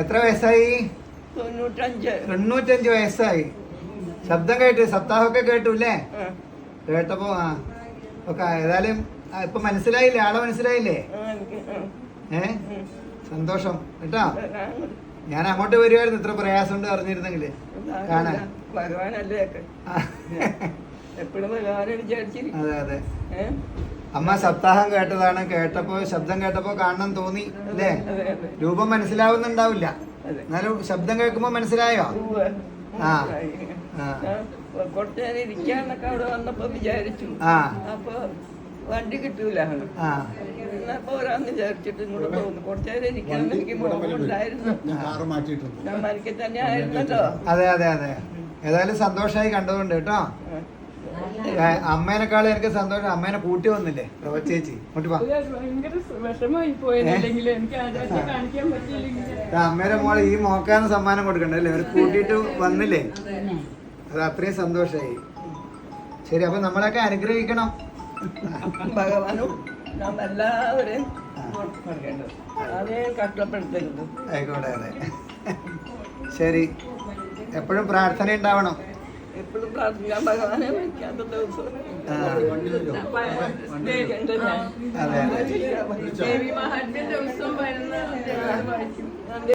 എത്ര വയസ്സായി? തൊണ്ണൂറ്റഞ്ച്. വയസ്സായി. ശബ്ദം കേട്ട് സപ്താഹമൊക്കെ കേട്ടു അല്ലേ? ആ, കേട്ടപ്പോ ആ. ഒക്കെ ഏതായാലും ഇപ്പൊ മനസ്സിലായില്ലേ? ആളെ മനസ്സിലായില്ലേ? ഏ? സന്തോഷം. കേട്ടോ? ഞാൻ അങ്ങോട്ട് വരുമായിരുന്നു ഇത്ര പ്രയാസം ഉണ്ട് അറിഞ്ഞിരുന്നെങ്കിൽ കാണാൻ. ഭഗവാനല്ലേ ആ. എപ്പോഴും ഭഗവാനെ വിചാരിച്ചിരിക്കും അതെ അതെ? അമ്മ സപ്താഹം കേട്ടതാണ്. കേട്ടപ്പോ ശബ്ദം കേട്ടപ്പോ കാണണം തോന്നി അല്ലേ? രൂപം മനസ്സിലാവുന്നുണ്ടാവില്ല. എന്നാലും ശബ്ദം കേൾക്കുമ്പോ മനസ്സിലായോ? ആ. കുറച്ചു നേരം ഇരിക്കാന്നൊക്കെ അവിടെ വന്നപ്പോ വിചാരിച്ചു. ആ. അപ്പൊ വണ്ടി കിട്ടൂല. ആ. എന്നാ പോരാന്ന് വിചാരിച്ചിട്ട് ഇങ്ങോട്ട് പോകുന്നു. കുറച്ചു നേരം ഇരിക്കാന്ന് എനിക്ക് മോഹമുണ്ടായിരുന്നു. ഞാൻ കാറ് മാറ്റിയിട്ടുണ്ട്. ഞാൻ മനക്ക് തന്നെ ആയിരുന്നല്ലോ അതെ അതെ അതെ. ഏതായാലും സന്തോഷമായി കണ്ടതുകൊണ്ട് കേട്ടോ. അമ്മേനെക്കാളും എനിക്ക് സന്തോഷം. അമ്മേനെ കൂട്ടി വന്നില്ലേ? ചേച്ചി അമ്മേടെ മോളെ ഈ മോക്കാന്ന് സമ്മാനം കൊടുക്കണ്ടല്ലേ അവർ അവർ കൂട്ടിയിട്ട് വന്നില്ലേ? അത് അത്രയും സന്തോഷമായി ശരി അപ്പൊ നമ്മളൊക്കെ അനുഗ്രഹിക്കണം. ഭഗവാനും നാം എല്ലാവരെയും ആയിക്കോട്ടെ അതെ. ശരി എപ്പോഴും പ്രാർത്ഥന ഉണ്ടാവണം. എപ്പോഴും പ്രാർത്ഥിക്കാൻ ഭഗവാനെ വയ്ക്കാത്ത ദിവസം. ദേവി മഹാത്മ്യ ദിവസം വരുന്ന